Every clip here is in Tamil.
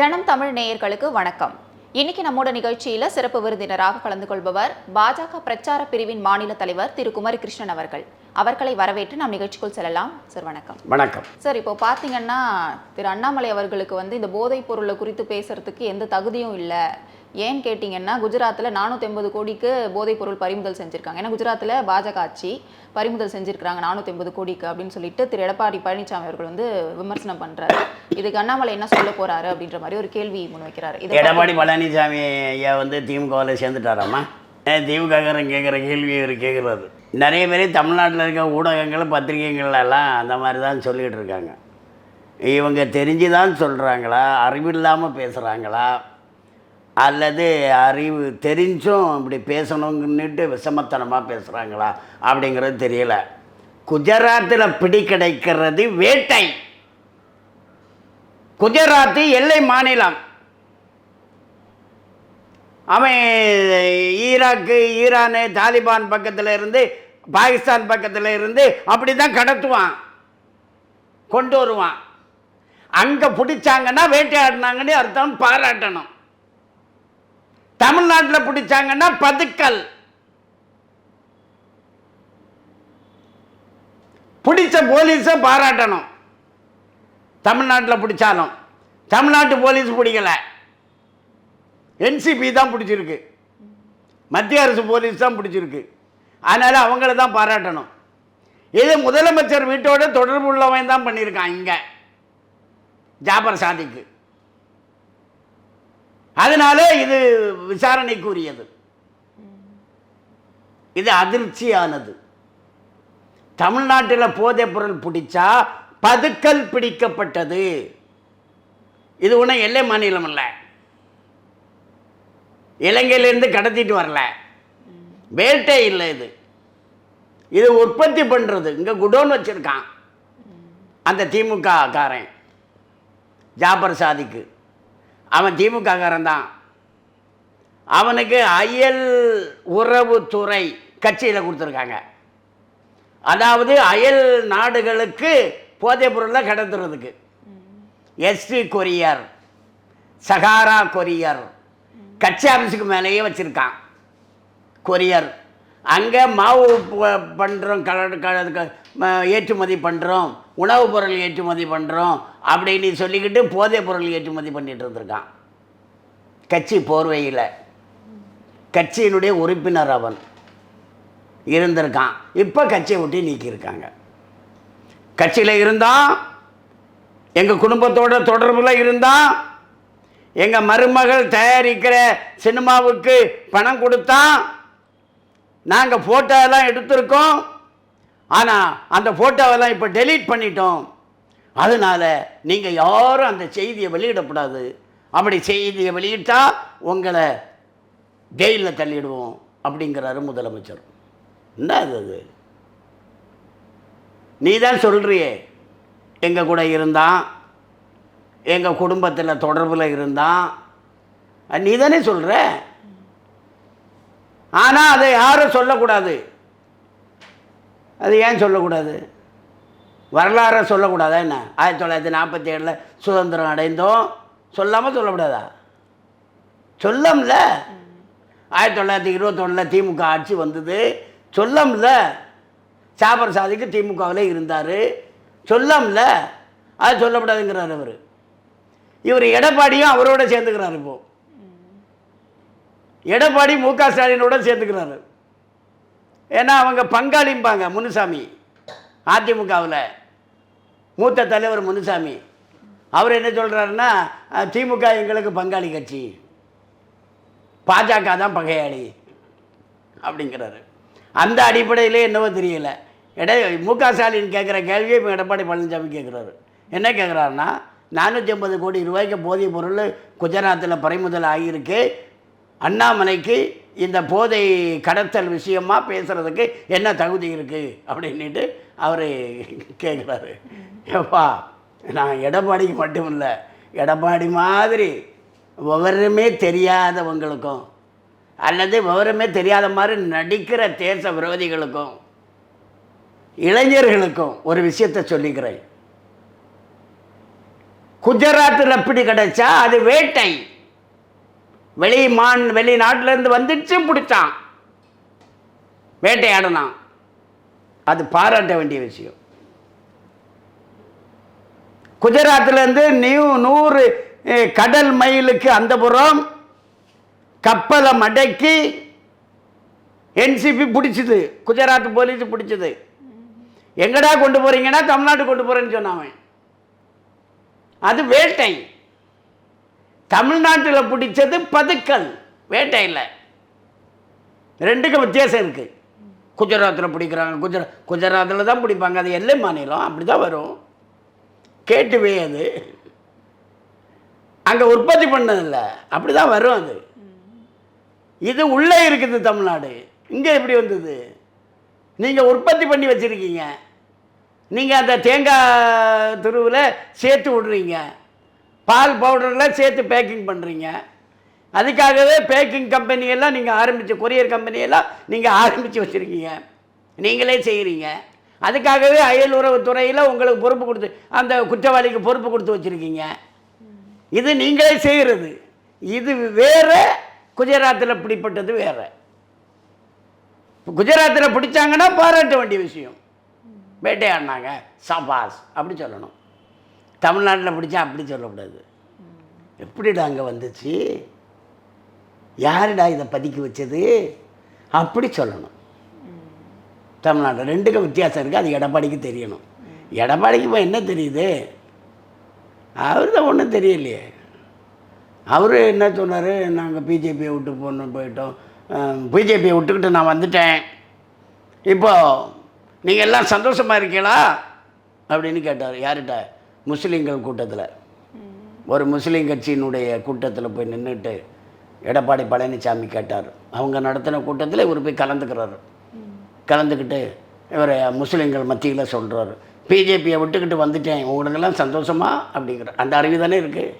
ஜனம் தமிழ் நேயர்களுக்கு வணக்கம். இன்னைக்கு நம்மோட நிகழ்ச்சியில சிறப்பு விருந்தினராக கலந்து கொள்பவர் பாஜக பிரச்சார பிரிவின் மாநில தலைவர் திரு குமரி கிருஷ்ணன் அவர்கள். அவர்களை வரவேற்று நாம் நிகழ்ச்சிக்குள் செல்லலாம். சார் வணக்கம். வணக்கம். சார் இப்போ பார்த்தீங்கன்னா திரு அண்ணாமலை அவர்களுக்கு வந்து இந்த போதைப் பொருளை குறித்து பேசுறதுக்கு எந்த தகுதியும் இல்லை. ஏன்னு கேட்டிங்கன்னா குஜராத்தில் நானூற்றி ஐம்பது கோடிக்கு போதைப் பொருள் பறிமுதல் செஞ்சுருக்காங்க. ஏன்னா குஜராத்தில் பாஜக ஆட்சி பறிமுதல் செஞ்சுருக்காங்க நானூற்றி ஐம்பது கோடிக்கு அப்படின்னு சொல்லிட்டு திரு. எடப்பாடி பழனிசாமி அவர்கள் வந்து விமர்சனம் பண்ணுறாரு இதுக்கு அண்ணாமலை என்ன சொல்ல போகிறாரு அப்படின்ற மாதிரி ஒரு கேள்வி முன்வைக்கிறார் இது எடப்பாடி பழனிசாமி ஐயா வந்து திமுகவில் சேர்ந்துட்டாராம்மா திமுககாரன் கேட்குற கேள்வி இவர் கேட்குறாரு நிறைய பேர் தமிழ்நாட்டில் இருக்க ஊடகங்கள் பத்திரிகைகள்லாம் அந்த மாதிரி தான் சொல்லிகிட்டு இருக்காங்க. இவங்க தெரிஞ்சு தான் சொல்கிறாங்களா அறிவில்லாமல் பேசுகிறாங்களா அல்லது அறிவு தெரிஞ்சும் இப்படி பேசணுங்கன்னுட்டு விஷமத்தனமாக பேசுகிறாங்களா அப்படிங்கிறது தெரியல. குஜராத்தில் பிடி கிடைக்கிறது வேட்டை. குஜராத்து எல்லை மாநிலம். அவன் ஈராக்கு ஈரானு தாலிபான் பக்கத்தில் இருந்து பாகிஸ்தான் பக்கத்தில் இருந்து அப்படி தான் கடத்துவான். கொண்டு வருவான். அங்கே பிடிச்சாங்கன்னா வேட்டையாடினாங்கன்னு அர்த்தம் பாராட்டணும். தமிழ்நாட்டில் பிடிச்சாங்கன்னா பதுக்கல். பிடிச்ச போலீஸை பாராட்டணும். தமிழ்நாட்டில் பிடிச்சாலும். தமிழ்நாட்டு போலீஸ் பிடிக்கல. என்சிபி தான் பிடிச்சிருக்கு. மத்திய அரசு போலீஸ் தான் பிடிச்சிருக்கு. அதனால் அவங்கள தான் பாராட்டணும். இது முதலமைச்சர் வீட்டோட தொடர்பு உள்ளவன் தான் பண்ணியிருக்கான் இங்கே. ஜாபர் சாதிக்கு. அதனால இது விசாரணைக்குரியது. இது அதிர்ச்சியானது. தமிழ்நாட்டில் போதைப் பொருள் பிடிச்சா பதுக்கல் பிடிக்கப்பட்டது. இது ஒன்றும் எல்லை மாநிலம் இல்லை இலங்கையிலேருந்து கடத்திட்டு வரல. வேட்டை இல்லை இது. இது உற்பத்தி பண்ணுறது இங்கே குடோன் வச்சுருக்கான். அந்த திமுக காரன் ஜாபர் சாதிக்கு. அவன் திமுககாரன் தான் அவனுக்கு அயல் உறவுத்துறை கட்சியில் கொடுத்துருக்காங்க. அதாவது அயல் நாடுகளுக்கு போதைப் பொருளை கடத்துறதுக்கு. எஸ்டி கொரியர் சகாரா கொரியர் கட்சி ஆஃபீஸுக்கு மேலேயே வச்சுருக்கான். கொரியர். அங்கே மாவு பண்ணுறோம் கலர் கல- க- ஏற்றுமதி பண்ணுறோம் உணவுப் பொருள் ஏற்றுமதி பண்ணுறோம் அப்படின்னு சொல்லிக்கிட்டு போதைப் பொருள் ஏற்றுமதி பண்ணிட்டு இருந்திருக்கான். கட்சி போர்வையில். கட்சியினுடைய உறுப்பினர் அவன். இருந்திருக்கான். இப்போ கட்சியை விட்டு நீக்கியிருக்காங்க. கட்சியில் இருந்தான் எங்கள் குடும்பத்தோட தொடர்பில் இருந்தான் எங்கள் மருமகள் தயாரிக்கிற சினிமாவுக்கு பணம் கொடுத்தான் நாங்கள் ஃபோட்டோவெல்லாம் எடுத்திருக்கோம். ஆனால் அந்த ஃபோட்டோவெல்லாம் இப்போ டெலீட் பண்ணிட்டோம். அதனால் நீங்கள் யாரும் அந்த செய்தியை வெளியிடக்கூடாது அப்படி செய்தியை வெளியிட்டால் உங்களை ஜெயிலில் தள்ளிடுவோம் அப்படிங்கிறாரு முதலமைச்சர். என்ன இது அது? நீ தான் சொல்கிறியே எங்கள் கூட இருந்தான். எங்கள் குடும்பத்தில் தொடர்பில் இருந்தான். நீ தானே சொல்கிற ஆனால் அதை யாரும் சொல்லக்கூடாது. அது ஏன் சொல்லக்கூடாது? வரலாறை சொல்லக்கூடாதா என்ன? ஆயிரத்தி தொள்ளாயிரத்தி நாற்பத்தி ஏழில் சுதந்திரம் அடைந்தோம். சொல்லாமல் சொல்லக்கூடாதா? சொல்லம்ல. ஆயிரத்தி தொள்ளாயிரத்தி இருபத்தொன்னில் திமுக ஆட்சி வந்தது. சொல்லம்ல. சாபர் சாதிக்கு திமுகவில் இருந்தார். சொல்லம்ல. அது சொல்லக்கூடாதுங்கிறார் அவர். இவர் எடப்பாடியும் அவரோட சேர்ந்துக்கிறார் இப்போது எடப்பாடி மு க ஸ்டாலினோட சேர்ந்துக்கிறாரு. ஏன்னா அவங்க பங்காளிம்பாங்க முனுசாமி. அதிமுகவில். மூத்த தலைவர் முனுசாமி. அவர் என்ன சொல்கிறாருன்னா திமுக எங்களுக்கு பங்காளி கட்சி. பாஜக தான் பகையாளி. அப்படிங்கிறாரு. அந்த அடிப்படையிலே என்னவோ தெரியல. எட மு க ஸ்டாலின் கேட்குற கேள்வியை இப்போ எடப்பாடி பழனிசாமி கேட்குறாரு என்ன கேட்குறாருன்னா நானூற்றி ஐம்பது கோடி ரூபாய்க்கு போதிய பொருள் குஜராத்தில் பறிமுதல் ஆகியிருக்கு. அண்ணாமலைக்கு இந்த போதை கடத்தல் விஷயமா பேசுகிறதுக்கு என்ன தகுதி இருக்குது அப்படின்ட்டு அவர் கேட்குறாரு எப்பா நான் எடப்பாடிக்கு மட்டும் இல்லை எடப்பாடி மாதிரி விவரமே தெரியாதவங்களுக்கும் அல்லது விவரமே தெரியாத மாதிரி நடிக்கிற தேச விரோதிகளுக்கும் இளைஞர்களுக்கும் ஒரு விஷயத்தை சொல்லிக்கிறேன். குஜராத்தில் ரப்பிடி கிடைச்சா அது வேட்டை. வெளி மான் வெளிநாட்டிலேருந்து வந்துடுச்சு பிடிச்சான். வேட்டையாடினான். அது பாராட்ட வேண்டிய விஷயம். குஜராத்திலேருந்து நியூ நூறு கடல் மயிலுக்கு அந்த புறம் கப்பலை மடக்கி என்சிபி பிடிச்சிது. குஜராத் போலீஸ் பிடிச்சிது. எங்கடா கொண்டு போகிறீங்கன்னா தமிழ்நாட்டு கொண்டு போகிறேன்னு சொன்னாவன் அது வேட்டை. தமிழ்நாட்டில் பிடிச்சது பதுக்கல். வேட்டையில். ரெண்டுக்கும் வித்தியாசம் இருக்குது குஜராத்தில் பிடிக்கிறாங்க. குஜரா குஜராத்தில் தான் பிடிப்பாங்க. அது எல்லை மாநிலம். அப்படி தான் வரும். கேட்டுவே அது. அங்கே உற்பத்தி பண்ணதில்ல. அப்படி தான் வரும் அது. இது உள்ளே இருக்குது தமிழ்நாடு. இங்கே எப்படி வந்தது? நீங்கள் உற்பத்தி பண்ணி வச்சுருக்கீங்க. நீங்கள் அந்த தேங்காய் துருவில் சேர்த்து விடுறீங்க. பால் பவுடர்லாம் சேர்த்து பேக்கிங் பண்ணுறீங்க அதுக்காகவே பேக்கிங் கம்பெனியெல்லாம் நீங்கள் ஆரம்பித்து கொரியர் கம்பெனியெல்லாம் நீங்கள் ஆரம்பித்து வச்சுருக்கீங்க. நீங்களே செய்கிறீங்க அதுக்காகவே அயல் உறவுத்துறையில் உங்களுக்கு பொறுப்பு கொடுத்து அந்த குற்றவாளிக்கு பொறுப்பு கொடுத்து வச்சுருக்கீங்க. இது நீங்களே செய்கிறது இது வேறு குஜராத்தில் பிடிப்பட்டது வேறு. குஜராத்தில் பிடிச்சாங்கன்னா பாராட்ட வேண்டிய விஷயம். வேட்டையாடினாங்க. சபாஸ் அப்படி சொல்லணும். தமிழ்நாட்டில் பிடிச்சா அப்படி சொல்லக்கூடாது. எப்படிடா அங்கே வந்துச்சு? யாருடா இதை பதுக்கி வச்சது? அப்படி சொல்லணும். தமிழ்நாட்டில் ரெண்டுக்கும் வித்தியாசம் இருக்குது அது எடப்பாடிக்கு தெரியணும். எடப்பாடிக்கு இப்போ என்ன தெரியுது? அவர் தான் ஒன்றும் தெரியலையே. அவர் என்ன சொன்னார்? நாங்கள் பிஜேபியை விட்டு போகணும் போயிட்டோம். பிஜேபியை விட்டுக்கிட்டு நான் வந்துட்டேன். இப்போது நீங்கள் எல்லாம் சந்தோஷமாக இருக்கீங்களா? அப்படின்னு கேட்டார். யார்கிட்ட? முஸ்லீம்கள் கூட்டத்தில். ஒரு முஸ்லீம் கட்சியினுடைய கூட்டத்தில் போய் நின்றுட்டு எடப்பாடி பழனிசாமி கேட்டார். அவங்க நடத்தின கூட்டத்தில் இவர் போய் கலந்துக்கிறாரு. கலந்துக்கிட்டு இவர் முஸ்லீம்கள் மத்தியில் சொல்கிறார் பிஜேபியை விட்டுக்கிட்டு வந்துட்டேன். உங்களுக்கெல்லாம் சந்தோஷமா? அப்படிங்கிற அந்த அறிவு தானே இருக்குது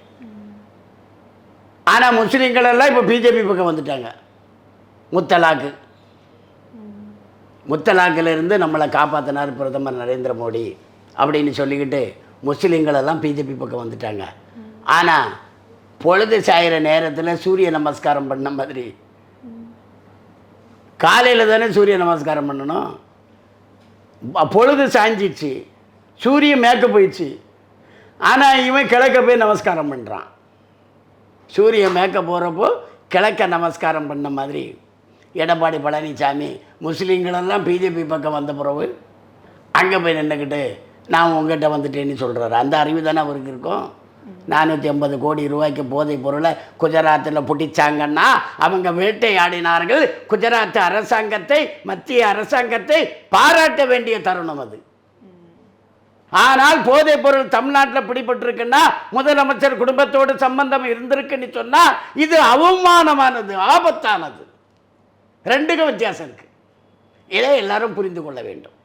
ஆனால் முஸ்லீம்கள் எல்லாம் இப்போ பிஜேபி பக்கம் வந்துட்டாங்க. முத்தலாக்கு. முத்தலாக்கிலிருந்து நம்மளை காப்பாற்றினார் பிரதமர் நரேந்திர மோடி அப்படின்னு சொல்லிக்கிட்டு முஸ்லீம்களெல்லாம் பிஜேபி பக்கம் வந்துட்டாங்க. ஆனால் பொழுது சாயிற நேரத்தில் சூரிய நமஸ்காரம் பண்ண மாதிரி. காலையில் தானே சூரிய நமஸ்காரம் பண்ணணும்? பொழுது சாஞ்சிச்சு. சூரியன் மேற்க போயிடுச்சு. ஆனால் இவன் கிழக்க போய் நமஸ்காரம் பண்ணுறான் சூரியன் மேற்க போகிறப்போ கிழக்க நமஸ்காரம் பண்ண மாதிரி. எடப்பாடி பழனிசாமி முஸ்லீம்களெல்லாம் பிஜேபி பக்கம் வந்த பிறகு அங்கே போய் நின்றுக்கிட்டு நான் உங்ககிட்ட வந்துட்டேன்னு சொல்கிறாரு அந்த அறிவு தானே அவருக்கு இருக்கும். நானூற்றி ஐம்பது கோடி ரூபாய்க்கு போதைப் பொருளை குஜராத்தில் பிடிச்சாங்கன்னா அவங்க வேட்டையாடினார்கள். குஜராத் அரசாங்கத்தை மத்திய அரசாங்கத்தை பாராட்ட வேண்டிய தருணம் அது. ஆனால் போதைப் பொருள் தமிழ்நாட்டில் பிடிபட்டிருக்குன்னா முதலமைச்சர் குடும்பத்தோடு சம்பந்தம் இருந்திருக்குன்னு சொன்னால் இது அவமானமானது ஆபத்தானது. ரெண்டுக்கும் வித்தியாசம் இருக்குது இதை எல்லாரும் புரிந்து கொள்ள வேண்டும்.